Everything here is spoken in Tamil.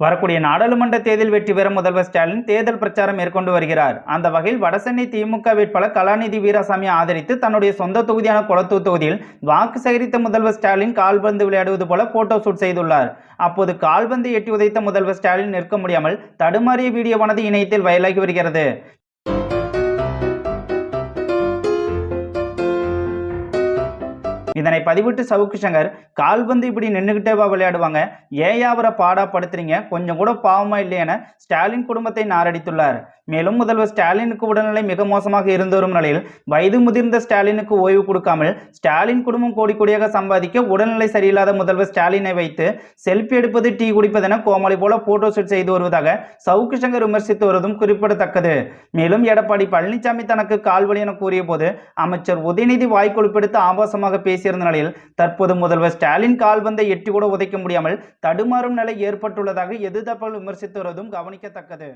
வரக்கூடிய நாடாளுமன்ற தேர்தல் வெற்றி பெற முதல்வர் ஸ்டாலின் தேர்தல் பிரச்சாரம் மேற்கொண்டு வருகிறார். அந்த வகையில் வடசென்னை திமுக வேட்பாளர் கலாநிதி வீராசாமி ஆதரித்து தன்னுடைய சொந்த தொகுதியான கொளத்தூர் தொகுதியில் வாக்கு சேகரித்த முதல்வர் ஸ்டாலின் கால்பந்து விளையாடுவது போல போட்டோ ஷூட் செய்துள்ளார். அப்போது கால்பந்து எட்டி உதைத்த முதல்வர் ஸ்டாலின் நிற்க முடியாமல் தடுமாறிய வீடியோவானது இணையத்தில் வயலாகி வருகிறது. இதனை பதிவிட்டு சவுக்கு சங்கர் கால்பந்து இப்படி நின்றுக்கிட்டேவா விளையாடுவாங்க? ஏன் அவரை பாடா படுத்துறீங்க? கொஞ்சம் கூட பாவமா இல்லையென? ஸ்டாலின் குடும்பத்தை நாரடித்துள்ளார். மேலும் முதல்வர் ஸ்டாலினுக்கு உடல்நிலை மிக மோசமாக இருந்து வரும் நிலையில் வயது முதிர்ந்த ஸ்டாலினுக்கு ஓய்வு கொடுக்காமல் ஸ்டாலின் குடும்பம் கோடி கோடியாக சம்பாதிக்க உடல்நிலை சரியில்லாத முதல்வர் ஸ்டாலினை வைத்து செல்ஃபி எடுப்பது டீ குடிப்பதென கோமாளி போல போட்டோ ஷூட் செய்து வருவதாக சவுக்கு சங்கர் விமர்சித்து வருவதும் குறிப்பிடத்தக்கது. மேலும் எடப்பாடி பழனிசாமி தனக்கு கால்வழி என கூறிய போது அமைச்சர் உதயநிதி வாய்க்கொழுப்பெடுத்து ஆபாசமாக பேசியிருந்த நிலையில் தற்போது முதல்வர் ஸ்டாலின் கால்பந்தை எட்டி கூட உதைக்க முடியாமல் தடுமாறும் நிலை ஏற்பட்டுள்ளதாக எதிர்த்தப்பல் விமர்சித்து வருவதும் கவனிக்கத்தக்கது.